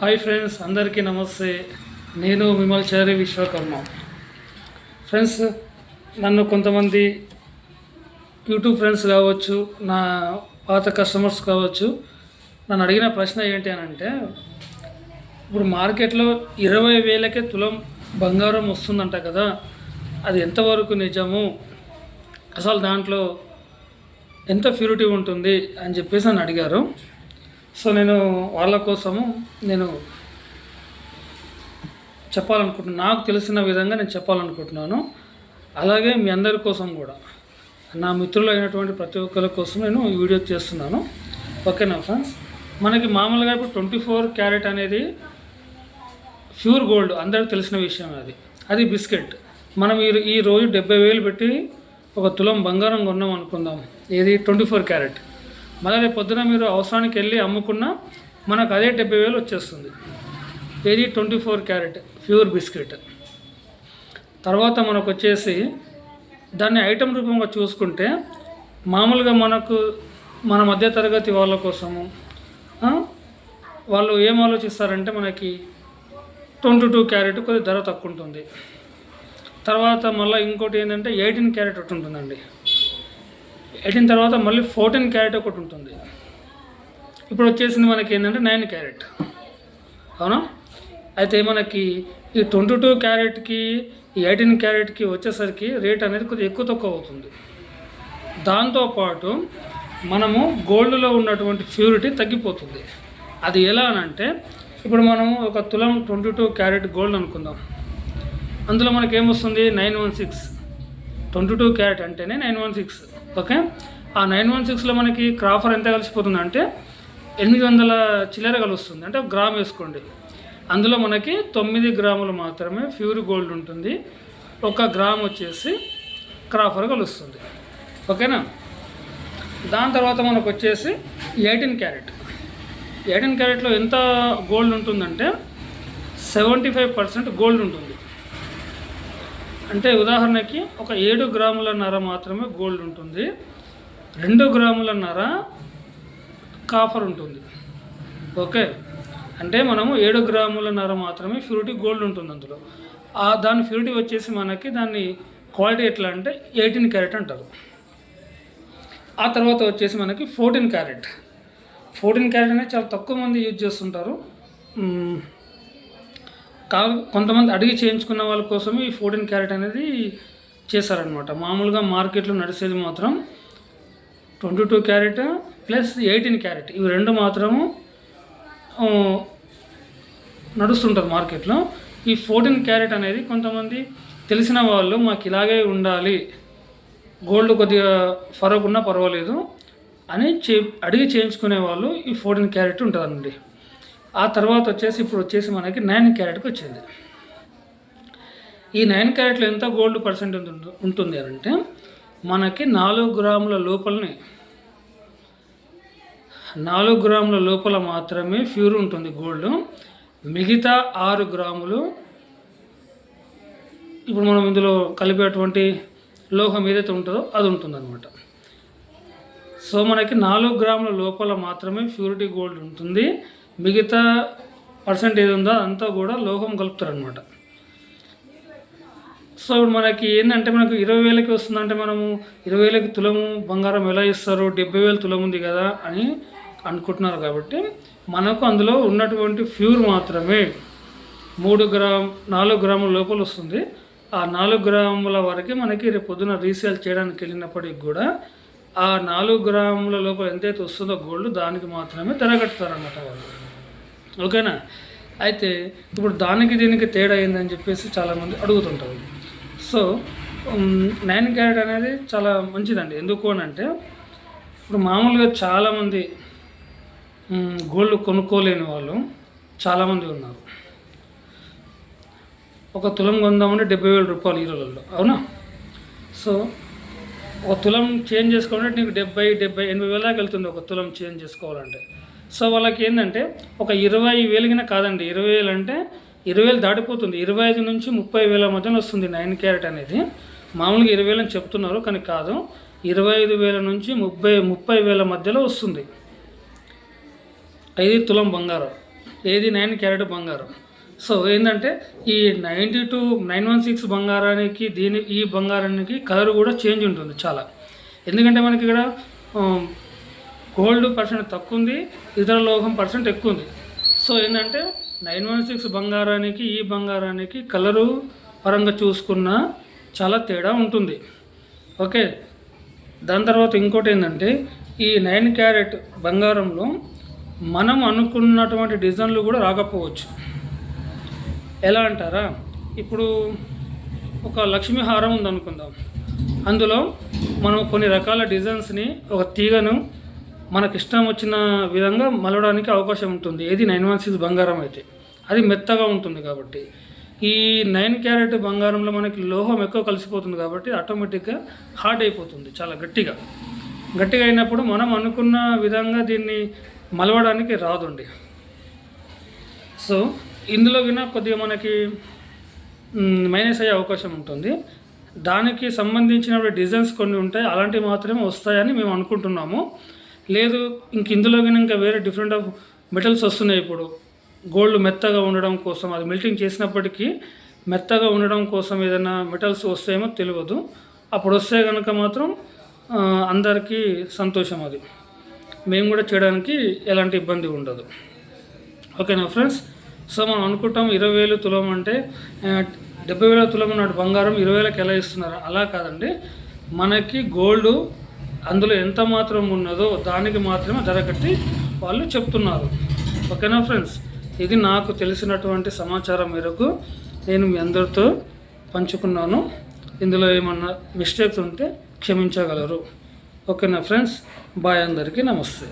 Hi friends అందరికీ నమస్తే. నేను విమల్చారి విశ్వకర్మ. ఫ్రెండ్స్ నన్ను కొంతమంది యూట్యూబ్ ఫ్రెండ్స్ కావచ్చు నా పాత కస్టమర్స్ కావచ్చు నన్ను అడిగిన ప్రశ్న ఏంటి అని అంటే ఇప్పుడు మార్కెట్లో ఇరవై వేలకే తులం బంగారం వస్తుందంట కదా అది ఎంతవరకు నిజము? అసలు దాంట్లో ఎంత ప్యూరిటీ ఉంటుంది అని చెప్పేసి నన్ను అడిగారు. సో నేను వాళ్ళ కోసము నేను చెప్పాలనుకుంటున్నాను నాకు తెలిసిన విధంగా నేను చెప్పాలనుకుంటున్నాను. అలాగే మీ అందరి కోసం కూడా. నా మిత్రులు అయినటువంటి ప్రతి ఒక్కరి కోసం నేను ఈ వీడియో చేస్తున్నాను. ఓకేనా ఫ్రెండ్స్? మనకి మామూలుగా ఇప్పుడు ట్వంటీ ఫోర్ క్యారెట్ అనేది ప్యూర్ గోల్డ్ అందరికీ తెలిసిన విషయం అది. అది బిస్కెట్. మనం ఈ ఈ రోజు డెబ్బై వేలు పెట్టి ఒక తులం బంగారం కొన్నాం అనుకుందాం. ఏది? Twenty four carat. మళ్ళీ రేపు పొద్దున మీరు అవసరానికి వెళ్ళి అమ్ముకున్నా మనకు అదే డెబ్బై వేలు వచ్చేస్తుంది. ఇది twenty four carat pure biscuit. తర్వాత మనకు వచ్చేసి దాన్ని ఐటెం రూపంగా చూసుకుంటే మామూలుగా మనకు మన మధ్యతరగతి వాళ్ళ కోసము వాళ్ళు ఏం ఆలోచిస్తారంటే మనకి ట్వంటీ టూ క్యారెట్ కొద్ది ధర తక్కువ ఉంటుంది. తర్వాత మళ్ళీ ఇంకోటి ఏంటంటే ఎయిటీన్ క్యారెట్ ఒకటి ఉంటుందండి. ఎయిటీన్ తర్వాత మళ్ళీ ఫోర్టీన్ క్యారెట్ ఒకటి ఉంటుంది. ఇప్పుడు వచ్చేసింది మనకి ఏంటంటే నైన్ క్యారెట్. అవునా? అయితే మనకి ఈ ట్వంటీ టూ క్యారెట్కి ఈ ఎయిటీన్ క్యారెట్కి వచ్చేసరికి రేట్ అనేది కొద్దిగా ఎక్కువ తక్కువ అవుతుంది. దాంతోపాటు మనము గోల్డ్లో ఉన్నటువంటి ప్యూరిటీ తగ్గిపోతుంది. అది ఎలా అని అంటే ఇప్పుడు మనము ఒక తులం ట్వంటీ టూ క్యారెట్ గోల్డ్ అనుకుందాం. అందులో మనకి ఏమొస్తుంది nine one six. Twenty two carat అంటేనే నైన్ వన్ సిక్స్. ఓకే? ఆ నైన్ వన్ సిక్స్లో మనకి క్రాఫర్ ఎంత కలిసిపోతుంది అంటే ఎనిమిది వందల చిల్లర కలుస్తుంది. అంటే ఒక గ్రామ్ వేసుకోండి. అందులో మనకి తొమ్మిది గ్రాములు మాత్రమే ప్యూర్ గోల్డ్ ఉంటుంది. ఒక గ్రామ్ వచ్చేసి క్రాఫర్ కలుస్తుంది. ఓకేనా? దాని తర్వాత మనకు వచ్చేసి ఎయిటీన్ క్యారెట్. ఎయిటీన్ క్యారెట్లో ఎంత గోల్డ్ ఉంటుందంటే సెవెంటీ ఫైవ్ పర్సెంట్ గోల్డ్ ఉంటుంది. అంటే ఉదాహరణకి ఒక ఏడు గ్రాముల నర మాత్రమే గోల్డ్ ఉంటుంది. రెండు గ్రాముల నర కాఫర్ ఉంటుంది. ఓకే? అంటే మనము ఏడు గ్రాముల నర మాత్రమే ప్యూరిటీ గోల్డ్ ఉంటుంది అందులో. ఆ దాని ప్యూరిటీ వచ్చేసి మనకి దాన్ని క్వాలిటీ ఎట్లా అంటే ఎయిటీన్ క్యారెట్ అంటారు. ఆ తర్వాత వచ్చేసి మనకి ఫోర్టీన్ క్యారెట్ ఫోర్టీన్ క్యారెట్ అనేది చాలా తక్కువ మంది యూజ్ చేస్తుంటారు. కా కొంతమంది అడిగి చేయించుకున్న వాళ్ళ కోసం ఈ ఫోర్టీన్ క్యారెట్ అనేది చేశారనమాట మామూలుగా మార్కెట్లో నడిచేది మాత్రం twenty two carat plus eighteen carat. ఇవి రెండు మాత్రము నడుస్తుంటుంది మార్కెట్లో. ఈ ఫోర్టీన్ క్యారెట్ అనేది కొంతమంది తెలిసిన వాళ్ళు మాకు ఇలాగే ఉండాలి గోల్డ్ కొద్దిగా ఫరక్ ఉన్నా పర్వాలేదు అని చే అడిగి చేయించుకునే వాళ్ళు ఈ ఫోర్టీన్ క్యారెట్ ఉంటుందండి. ఆ తర్వాత వచ్చేసి ఇప్పుడు వచ్చేసి మనకి నైన్ క్యారెట్కి వచ్చింది. ఈ నైన్ క్యారెట్లో ఎంత గోల్డ్ పర్సెంట్ ఉంటుంది- అని అంటే మనకి నాలుగు గ్రాముల లోపలనే నాలుగు గ్రాముల లోపల మాత్రమే ప్యూర్ ఉంటుంది గోల్డ్ మిగతా ఆరు గ్రాములు ఇప్పుడు మనం ఇందులో కలిపేటువంటి లోహం ఏదైతే ఉంటుందో అది ఉంటుందన్నమాట. సో మనకి నాలుగు గ్రాముల లోపల మాత్రమే ప్యూరిటీ గోల్డ్ ఉంటుంది. మిగతా పర్సెంట్ ఏది ఉందో అంతా కూడా లోహం కలుపుతారనమాట సో ఇప్పుడు మనకి ఏంటంటే మనకు ఇరవై వేలకి వస్తుందంటే మనము ఇరవై వేలకి తులము బంగారం ఎలా ఇస్తారు డెబ్బై వేలు తులం ఉంది కదా అని అనుకుంటున్నారు కాబట్టి మనకు అందులో ఉన్నటువంటి ఫ్యూర్ మాత్రమే మూడు గ్రామ్ నాలుగు గ్రాముల లోపల వస్తుంది. ఆ నాలుగు గ్రాముల వరకు మనకి రేపు పొద్దున రీసేల్ చేయడానికి వెళ్ళినప్పటికి కూడా ఆ నాలుగు గ్రాముల లోపల ఎంతైతే వస్తుందో గోల్డ్ దానికి మాత్రమే ధర కట్టుతారన్నమాట వాళ్ళు. ఓకేనా? అయితే ఇప్పుడు దానికి దీనికి తేడా ఏందని చెప్పేసి చాలామంది అడుగుతుంటారు. సో నైన్ క్యారెట్ అనేది చాలా మంచిదండి. ఎందుకు అని అంటే ఇప్పుడు మామూలుగా చాలామంది గోల్డ్ కొనుక్కోలేని వాళ్ళు చాలామంది ఉన్నారు. ఒక తులం కొందామంటే డెబ్బై వేల రూపాయలు ఈ రోజుల్లో అవునా? సో ఒక తులం చేంజ్ చేసుకోవాలంటే నీకు డెబ్బై డెబ్బై ఎనభై వేల దాకా వెళ్తుంది ఒక తులం చేంజ్ చేసుకోవాలంటే. సో వాళ్ళకి ఏంటంటే ఒక ఇరవై వేలుగిన కాదండి ఇరవై వేలు అంటే ఇరవై వేలు దాటిపోతుంది. ఇరవై ఐదు నుంచి ముప్పై వేల మధ్యలో వస్తుంది నైన్ క్యారెట్ అనేది. మామూలుగా ఇరవై వేలు అని చెప్తున్నారు కానీ కాదు. ఇరవై ఐదు వేల నుంచి ముప్పై ముప్పై వేల మధ్యలో వస్తుంది. ఐదు తులం బంగారం ఏది నైన్ క్యారెట్ బంగారం. సో ఏంటంటే ఈ ninety two nine one six బంగారానికి దీని ఈ బంగారానికి కలర్ కూడా చేంజ్ ఉంటుంది చాలా. ఎందుకంటే మనకి ఇక్కడ గోల్డ్ పర్సెంట్ తక్కువ ఉంది ఇతర లోహం పర్సెంట్ ఎక్కువ ఉంది సో ఏంటంటే నైన్ వన్ సిక్స్ బంగారానికి ఈ బంగారానికి కలరు పరంగా చూసుకున్న చాలా తేడా ఉంటుంది. ఓకే? దాని తర్వాత ఇంకోటి ఏంటంటే ఈ నైన్ క్యారెట్ బంగారంలో మనం అనుకున్నటువంటి డిజైన్లు కూడా రాకపోవచ్చు. ఎలా అంటారా? ఇప్పుడు ఒక లక్ష్మీ హారం ఉందనుకుందాం. అందులో మనం కొన్ని రకాల డిజైన్స్ని ఒక తీగను మనకి ఇష్టం వచ్చిన విధంగా మలవడానికి అవకాశం ఉంటుంది. ఏది నైన్ వన్ సిక్స్ బంగారం అయితే. అది మెత్తగా ఉంటుంది కాబట్టి. ఈ నైన్ క్యారెట్ బంగారంలో మనకి లోహం ఎక్కువ కలిసిపోతుంది కాబట్టి ఆటోమేటిక్గా హార్డ్ అయిపోతుంది చాలా గట్టిగా. గట్టిగా అయినప్పుడు మనం అనుకున్న విధంగా దీన్ని మలవడానికి రాదండి. సో ఇందులో విన కొద్దిగా మనకి మైనస్ అయ్యే అవకాశం ఉంటుంది. దానికి సంబంధించిన డిజైన్స్ కొన్ని ఉంటాయి. అలాంటివి మాత్రమే వస్తాయని మేము అనుకుంటున్నాము. లేదు ఇంక ఇందులో కానీ ఇంకా వేరే డిఫరెంట్ ఆఫ్ మెటల్స్ వస్తున్నాయి ఇప్పుడు. గోల్డ్ మెత్తగా ఉండడం కోసం అది మెల్టింగ్ చేసినప్పటికీ మెత్తగా ఉండడం కోసం ఏదైనా మెటల్స్ వస్తాయేమో తెలియదు. అప్పుడు వస్తే కనుక మాత్రం అందరికీ సంతోషం అది. మేము కూడా చేయడానికి ఎలాంటి ఇబ్బంది ఉండదు. ఓకేనా ఫ్రెండ్స్ సో మనం అనుకుంటాం ఇరవై వేలు తులం అంటే డెబ్బై వేల తులం నాటి బంగారం ఇరవై వేలకు ఎలా ఇస్తున్నారు? అలా కాదండి. మనకి గోల్డ్ అందులో ఎంత మాత్రం ఉన్నదో దానికి మాత్రమే ధర కట్టి వాళ్ళు చెప్తున్నారు. ఓకేనా ఫ్రెండ్స్? ఇది నాకు తెలిసినటువంటి సమాచారం మేరకు నేను మీ అందరితో పంచుకున్నాను. ఇందులో ఏమన్నా మిస్టేక్స్ ఉంటే క్షమించగలరు. ఓకేనా ఫ్రెండ్స్? బాయ్ అందరికీ నమస్తే.